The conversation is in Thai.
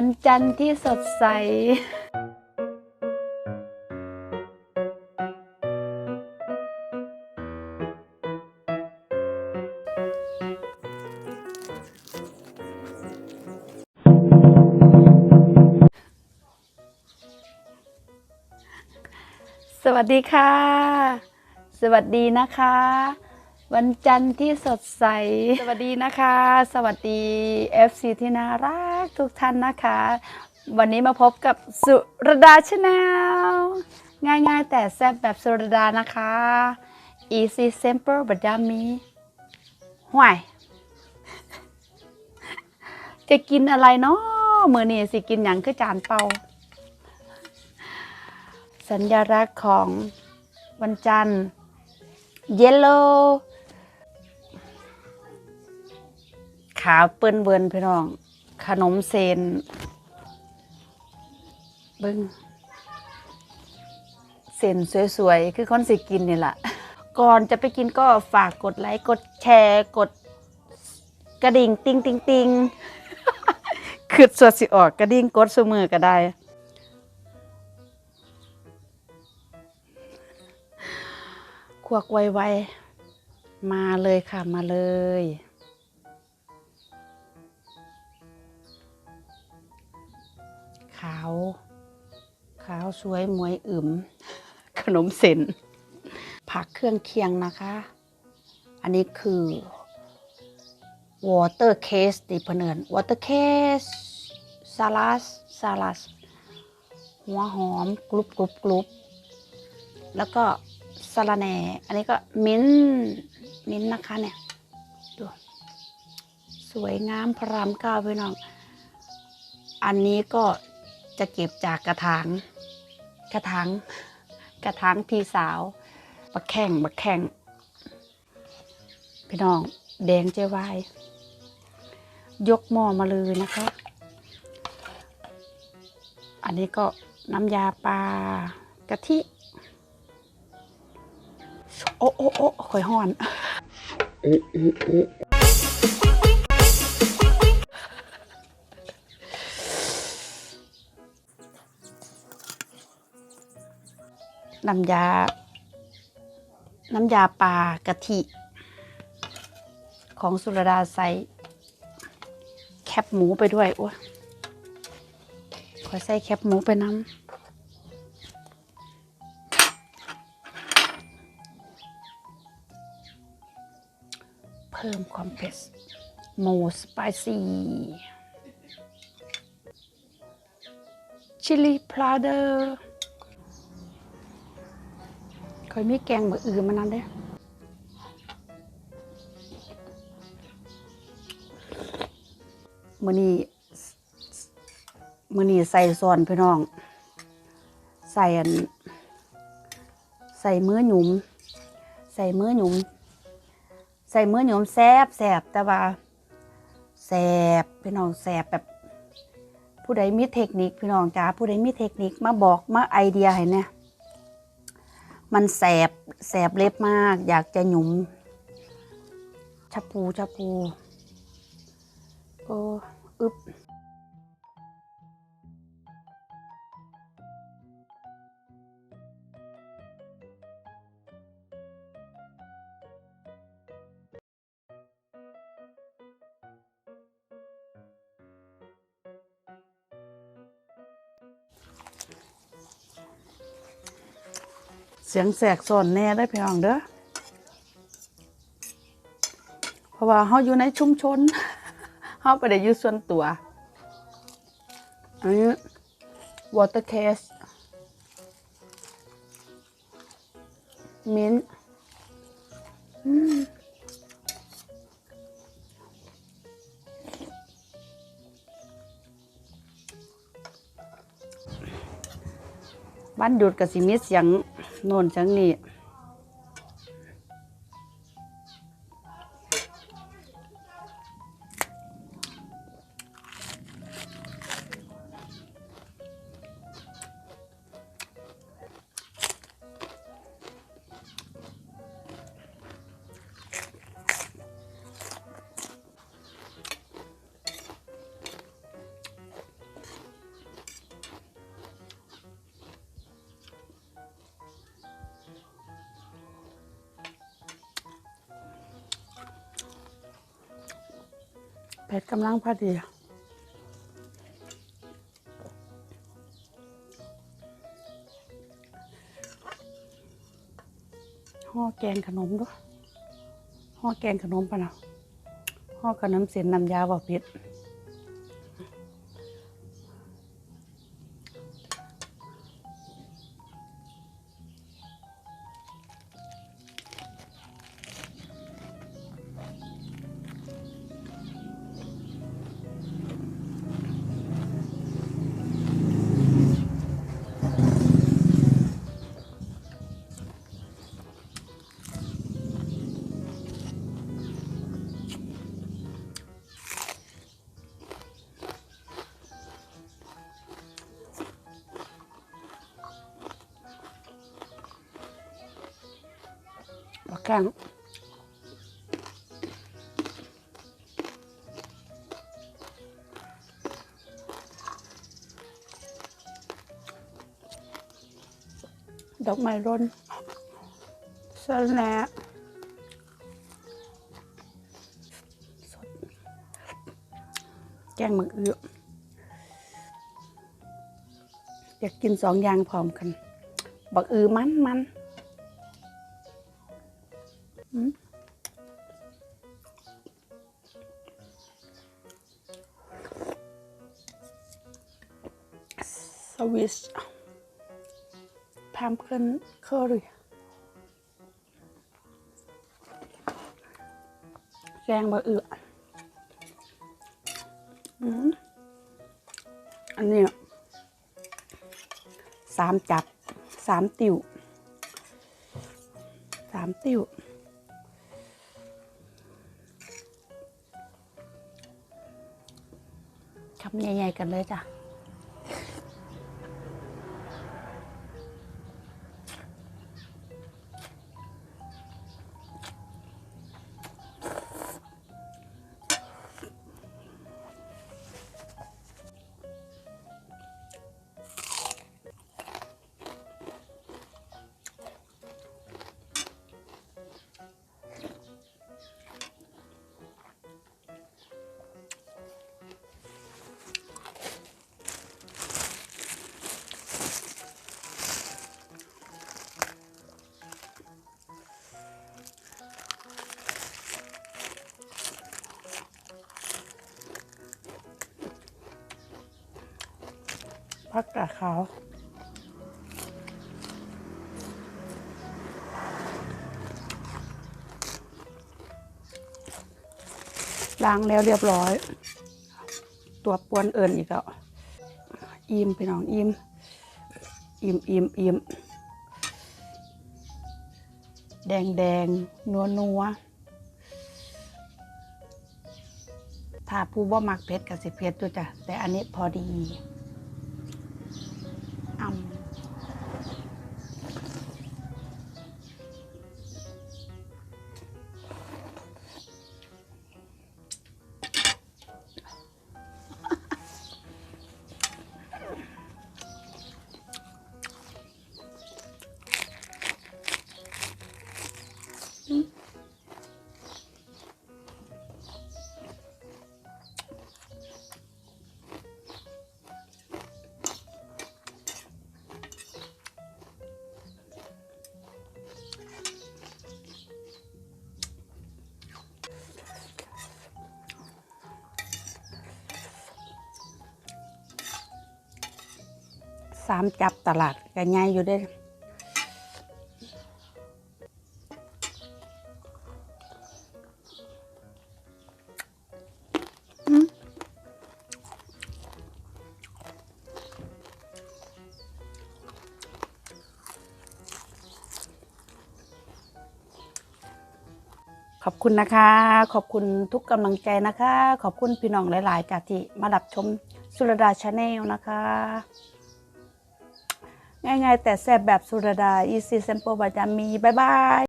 วันจันทร์ที่สดใส สวัสดีค่ะ สวัสดีนะคะ วันจันทร์ที่สดใส สวัสดีนะคะ สวัสดี FC ที่น่ารักทุกท่านนะคะ วันนี้มาพบกับสุรดาชาแนลง่ายๆ แต่แซ่บแบบสุรดานะคะ easy simple but yummy ห่วย จะกินอะไรเนาะมือนี่สิกินอย่างคือจานเปา สัญลักษณ์ของวันจันทร์ yellow าวเปิ้นเบินพี่น้อง ขนมเซนเบิ้งเซนสวยๆ คือคนสิกินนี่แหละก่อนจะไปกินก็ฝากกดไลค์ กดแชร์ กดกระดิ่งติงติงติงคือสวดสิออกกระดิ่งกดสมือก็ได้ควักไวๆ มาเลยค่ะ มาเลย ขาวขาวสวยมวยอึมขนมเส้นผักเครื่องเคียงนะคะ อันนี้คือ water case ดิพเนิน water case ซาลัสซาลัสหัวหอมกรุบกรุบกรุบแล้วก็สะระแหน่ อันนี้ก็มิ้นท์มิ้นท์นะคะเนี่ยดูสวยงามพระรามเก้าพี่น้อง อันนี้ก็ จะเก็บจากกระถาง กระถาง กระถางพี่สาวบักแข่งบักแข่งพี่น้องแดงเจวายยกหม้อมาเลยนะคะ อันนี้ก็น้ำยาปลากะทิ โอ้โอ้โอ้ข่อยห่อน น้ำยา น้ำยาปลากะทิ ของสุรดาใส่แคบหมูไปด้วยอ้ยขอใส่แคบหมูไปน้ำเพิ่มความเผ็ดโมสไปซี่ชิลลี่พลาเดอร์ เคยมีแกงแบบอื่นมานานเด้มือนี้มือนี้ใส่ซอนพี่น้อง ใส่อัน ใส่มือหยุม ใส่มือหยุม ใส่มือหยมแซบแซบแต่ว่าแซบพี่น้องแซบแบบผู้ใดมีเทคนิคพี่น้องจ้าผู้ใดมีเทคนิคมาบอกมาไอเดียให้เนี่ย มันแสบแสบเล็บมาก อยากจะหยุมชะพูชะพูโอ้อึบ สียงแสกส่อนแน่ได้พี่น้องเด้อเพราะว่าเขาอยู่ในชุมชนเขาไปได้อยู่ส่วนตัวอันนี้ water case มิ้นท์อืมวันหยุดกับสิมีเสียง โน่นจังนี่ เผ็ดกำลังพอดีห่อแกงขนมด้วยห่อแกงขนมปะเนาะห่อขนมเส้นน้ำยาบ่เผ็ด บักแกงดอกไม้ร่นสะแหนสดแกงหมึกเอืออยากกินสองอย่างพร้อมกัน บักอือมันมัน สวิสพามเกินเคอรี่แกงบะเอืออืมอันนี้สามจับสามติวสามติว ใหญ่ๆกันเลยจ้ะ ผักกาดขาวล้างแล้วเรียบร้อย ตัวปวนเอิญอีกแล้วอิ่มไปน้องอิ่มอิ่มอิ่มอิ่มแดงแดงนัวนัวถ้าผู้บ่มักเผ็ดก็สิเผ็ดตัวจ้ะแต่อันนี้พอดี สามจับตลาดกันใหญ่อยู่ด้ออืมขอบคุณนะคะ ขอบคุณทุกกำลังใจนะคะ ขอบคุณพี่น้องหลาย ๆ จากที่มารับชมสุรดาชาแนลนะคะ ง่ายๆ แต่แซ่บแบบสุรดา easy simple บาจามี บ๊ายบาย